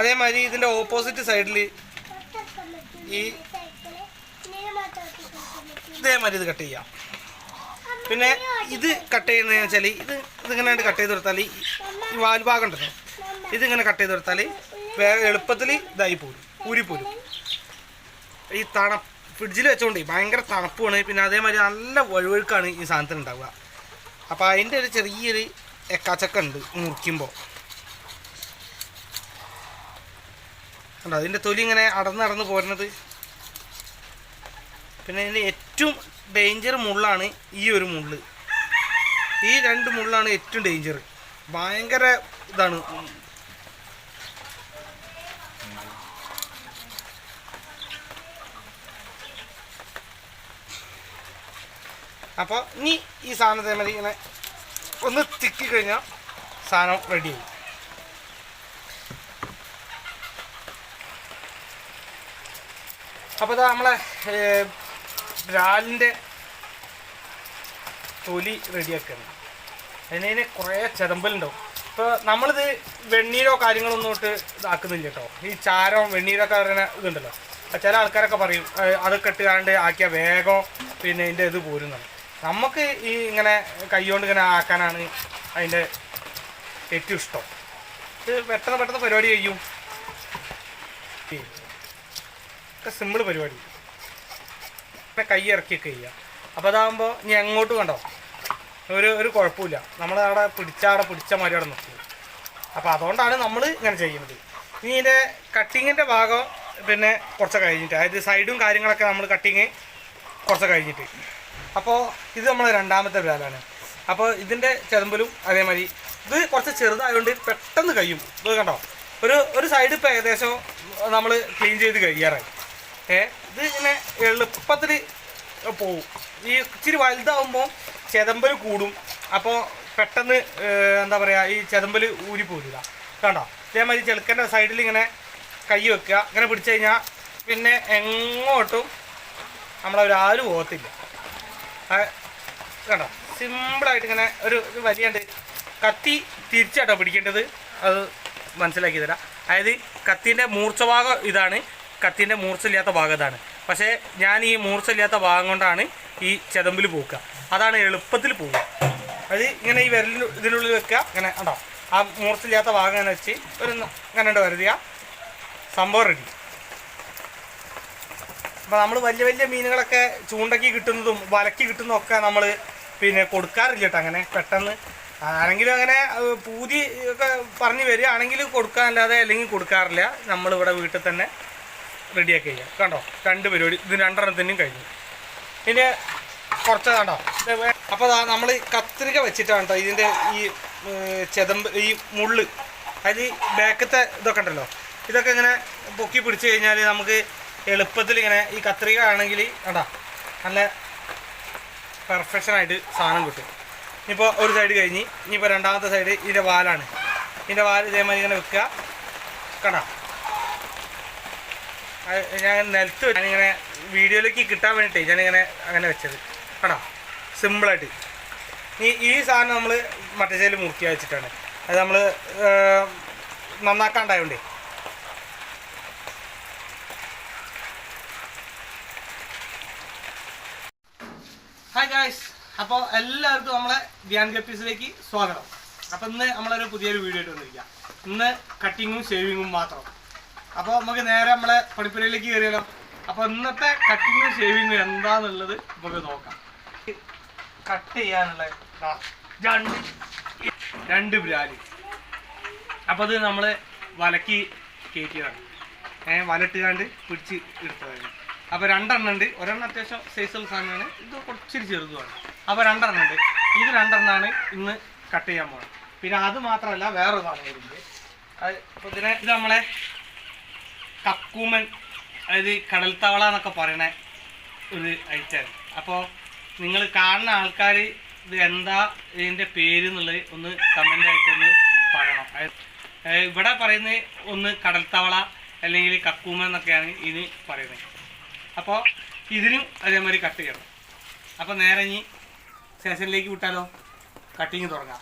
അതേമാതിരി ഇതിന്റെ ഓപ്പോസിറ്റ് സൈഡിൽ ഈ ഇതേമാതിരി ഇത് കട്ട് ചെയ്യാം. പിന്നെ ഇത് കട്ട് ചെയ്യുന്നതെന്ന് വെച്ചാൽ ഇത് ഇതിങ്ങനെ കട്ട് ചെയ്ത് കൊടുത്താൽ ഈ വാൽഭാഗം വാൽ ഭാഗം ഉണ്ടല്ലോ ഇതിങ്ങനെ കട്ട് ചെയ്ത് കൊടുത്താൽ എളുപ്പത്തിൽ ഇതായി പോരും ഊരിപ്പോരും ഈ തണ ഫ്രിഡ്ജിൽ വെച്ചോണ്ട് ഭയങ്കര തണുപ്പാണ്. പിന്നെ അതേമാതിരി നല്ല വഴുവഴുക്കാണ് ഈ സാധനത്തിന് ഉണ്ടാവുക. അപ്പോൾ അതിന്റെ ഒരു ചെറിയൊരു എക്കാച്ചക്ക ഉണ്ട് മുറിക്കുമ്പോൾ കണ്ടോ അതിന്റെ തൊലി ഇങ്ങനെ അടന്ന് അടന്ന് പോരുന്നത്. പിന്നെ ഇതിന്റെ ഏറ്റവും ഡേഞ്ചർ മുള്ളാണ് ഈ ഒരു മുള്ള്. ഈ രണ്ട് മുള്ളാണ് ഏറ്റവും ഡേഞ്ചർ ഭയങ്കര ഇതാണ്. അപ്പോൾ ഇനി ഈ സാധനത്തെ മതി ഇങ്ങനെ ഒന്ന് തിക്കി കഴിഞ്ഞാൽ സാധനം റെഡിയായി അപ്പോൾ ഇതാ നമ്മളെ ബ്രാലിന്റെ തൊലി റെഡിയാക്കണം. അതിന് കുറേ ചെതമ്പലുണ്ടാവും. ഇപ്പോൾ നമ്മളിത് വെണ്ണീരോ കാര്യങ്ങളൊന്നും ഇട്ട് ഇതാക്കുന്നില്ല കേട്ടോ. ഈ ചാരം വെണ്ണീരൊക്കെ പറയുന്ന ഇതുണ്ടല്ലോ. ചില ആൾക്കാരൊക്കെ പറയും അത് അതൊക്കെ ഇട്ടുകാണ്ട് ആക്കിയ വേഗം പിന്നെ ഇതിന്റെ ഇത് പോരുന്നത് നമുക്ക് ഈ ഇങ്ങനെ കൈകൊണ്ട് ഇങ്ങനെ ആക്കാനാണ് അതിന്റെ ഏറ്റവും ഇഷ്ടം. ഇത് പെട്ടെന്ന് പെട്ടെന്ന് പരിപാടി ചെയ്യും ഒക്കെ സിമ്പിൾ പരിപാടി. പിന്നെ കൈ ഇറക്കിയൊക്കെ ചെയ്യുക അപ്പോൾ അതാകുമ്പോൾ ഇനി എങ്ങോട്ട് കണ്ടോ? ഒരു ഒരു കുഴപ്പമില്ല. നമ്മൾ അവിടെ പിടിച്ച അവിടെ പിടിച്ച മാതിരി അവിടെ നിൽക്കും അപ്പോൾ അതുകൊണ്ടാണ് നമ്മൾ ഇങ്ങനെ ചെയ്യുന്നത്. ഇനി ഇതിന്റെ കട്ടിങ്ങിന്റെ ഭാഗം പിന്നെ കുറച്ച് കഴിഞ്ഞിട്ട് അതായത് സൈഡും കാര്യങ്ങളൊക്കെ നമ്മൾ കട്ടിങ് കുറച്ച് കഴിഞ്ഞിട്ട്. അപ്പോൾ ഇത് നമ്മൾ രണ്ടാമത്തെ വേലാണ്. അപ്പോൾ ഇതിന്റെ ചെതമ്പലും അതേമാതിരി. ഇത് കുറച്ച് ചെറുതായതുകൊണ്ട് പെട്ടെന്ന് കഴിയും. ഇത് കണ്ടോ? ഒരു ഒരു സൈഡ് ഇപ്പോൾ ഏകദേശം നമ്മൾ ക്ലീൻ ചെയ്ത് കഴിയാറായി. ഇത് ഇങ്ങനെ എളുപ്പത്തിൽ പോവും. ഈ ഇച്ചിരി വലുതാവുമ്പോൾ ചെതമ്പൽ കൂടും. അപ്പോൾ പെട്ടെന്ന് എന്താ പറയുക ഈ ചെതമ്പൽ ഊരി പോരില്ല കണ്ടോ? ഇതേമാതിരി ചെളുക്കന്റെ സൈഡിൽ ഇങ്ങനെ കൈ വെക്കുക. ഇങ്ങനെ പിടിച്ചു കഴിഞ്ഞാൽ പിന്നെ എങ്ങോട്ടും നമ്മളവരാരും പോകത്തില്ല. കണ്ടോ? സിമ്പിളായിട്ട് ഇങ്ങനെ ഒരു വലിയുണ്ട് കത്തി തിരിച്ചാട്ടോ പിടിക്കേണ്ടത്. അത് മനസ്സിലാക്കി തരാം. അതായത് കത്തിന്റെ മൂർച്ച ഭാഗം ഇതാണ്. കത്തിന്റെ മൂർച്ചയില്ലാത്ത ഭാഗത്താണ്. പക്ഷേ ഞാൻ ഈ മൂർച്ചയില്ലാത്ത ഭാഗം കൊണ്ടാണ് ഈ ചെതമ്പിൽ പൂക്കുക അതാണ് എളുപ്പത്തിൽ പോവുക അത് ഇങ്ങനെ ഈ വിരലിന് ഇതിനുള്ളിൽ വെക്കുക ഇങ്ങനെ ഉണ്ടോ ആ മൂർച്ചയില്ലാത്ത ഭാഗം ഇങ്ങനെ വെച്ച് ഒരു അങ്ങനെ ഉണ്ട് വരുതിയ സംഭവം റെഡി അപ്പോൾ നമ്മൾ വലിയ വലിയ മീനുകളൊക്കെ ചൂണ്ടക്കി കിട്ടുന്നതും വലക്കി കിട്ടുന്നതും ഒക്കെ നമ്മൾ പിന്നെ കൊടുക്കാറില്ല കേട്ടോ അങ്ങനെ. പെട്ടെന്ന് ആരെങ്കിലും അങ്ങനെ പൂതി ഒക്കെ പറഞ്ഞ് വരികയാണെങ്കിൽ കൊടുക്കാനല്ലാതെ അല്ലെങ്കിൽ കൊടുക്കാറില്ല. നമ്മളിവിടെ വീട്ടിൽ തന്നെ റെഡിയാക്കി കഴിഞ്ഞാൽ കണ്ടോ? രണ്ട് പരിപാടി. ഇത് രണ്ടെണ്ണത്തിനും കഴിഞ്ഞു. പിന്നെ കുറച്ച് കണ്ടോ? അപ്പോൾ നമ്മൾ കത്രിക വെച്ചിട്ടാണ് കേട്ടോ ഇതിന്റെ ഈ ചെതമ്പ് ഈ മുള്ള്. അതായത് ഈ ബാക്കത്തെ ഇതൊക്കെ ഉണ്ടല്ലോ. ഇതൊക്കെ ഇങ്ങനെ പൊക്കി പിടിച്ചു കഴിഞ്ഞാൽ നമുക്ക് എളുപ്പത്തിൽ ഇങ്ങനെ ഈ കത്രിക ആണെങ്കിൽ കണ്ടോ? നല്ല പെർഫെക്ഷനായിട്ട് സാധനം കിട്ടും. ഇനിയിപ്പോൾ ഒരു സൈഡ് കഴിഞ്ഞ് ഇനിയിപ്പോൾ രണ്ടാമത്തെ സൈഡ് ഇതിന്റെ വാലാണ്. ഇതിന്റെ വാൽ ഇതേമാതിരി ഇങ്ങനെ വെക്കുക. കണ്ടോ? ഞാൻ നിലത്ത് വെച്ച് ഞാനിങ്ങനെ വീഡിയോയിലേക്ക് കിട്ടാൻ വേണ്ടിയിട്ട് ഞാനിങ്ങനെ അങ്ങനെ വെച്ചത്. കണ്ടോ? സിമ്പിളായിട്ട്. ഈ ഈ സാധനം നമ്മൾ സൈഡിൽ മുറുക്കി വെച്ചിട്ടാണ്. അത് നമ്മൾ നന്നാക്കാണ്ടായോണ്ടേ. ഹായ് ഗായ്സ് അപ്പോൾ എല്ലാവർക്കും നമ്മളെ ധ്യാൻ ഗപ്പീസിലേക്ക് സ്വാഗതം. അപ്പോൾ ഇന്ന് നമ്മളൊരു പുതിയൊരു വീഡിയോ ആയിട്ട് വന്നിരിക്കുക ഇന്ന് കട്ടിങ്ങും ഷേവിങ്ങും മാത്രം. അപ്പോൾ നമുക്ക് നേരെ നമ്മളെ പണിപ്പുരയിലേക്ക് കയറിയാലോ അപ്പോൾ ഇന്നത്തെ കട്ടിങ് ഷേവിങ് എന്താന്നുള്ളത് നമുക്ക് നോക്കാം. കട്ട് ചെയ്യാനുള്ള രണ്ട്. രണ്ട് ബ്രാലി അപ്പോൾ അത് നമ്മൾ വലക്കി കയറ്റിയതാണ്. ഏഹ് വലട്ടുകാണ്ട് പിടിച്ച് എടുത്തതാണ്. അപ്പോൾ രണ്ടെണ്ണം ഉണ്ട്. ഒരെണ്ണം അത്യാവശ്യം സൈസുള്ള സാധനമാണ്. ഇത് കുറച്ചിരി ചെറുതുമാണ്. അപ്പോൾ രണ്ടെണ്ണം ഉണ്ട്. ഇത് രണ്ടെണ്ണമാണ് ഇന്ന് കട്ട് ചെയ്യാൻ പോകുന്നത് പിന്നെ അത് മാത്രമല്ല വേറൊരു സാധനം വരുന്നുണ്ട് അത് ഇതിനെ ഇത് നമ്മളെ കക്കൂമൻ അതായത് കടൽത്തവള എന്നൊക്കെ പറയണ ഒരു ഐറ്റം അപ്പോൾ നിങ്ങൾ കാണുന്ന ആൾക്കാർ ഇത് എന്താ ഇതിന്റെ പേര് എന്നുള്ളത് ഒന്ന് കമന്റ് ആയിട്ടൊന്ന് പറയണം. ഇവിടെ പറയുന്നത് ഒന്ന് കടൽത്തവള അല്ലെങ്കിൽ കക്കൂമ എന്നൊക്കെയാണ് ഇതിന് പറയുന്നത്. അപ്പോൾ ഇതിനും അതേമാതിരി കട്ട് ചെയ്യണം. അപ്പോൾ നേരെ ഇനി സ്റ്റേഷനിലേക്ക് വിട്ടാലോ? കട്ടിങ് തുടങ്ങാം.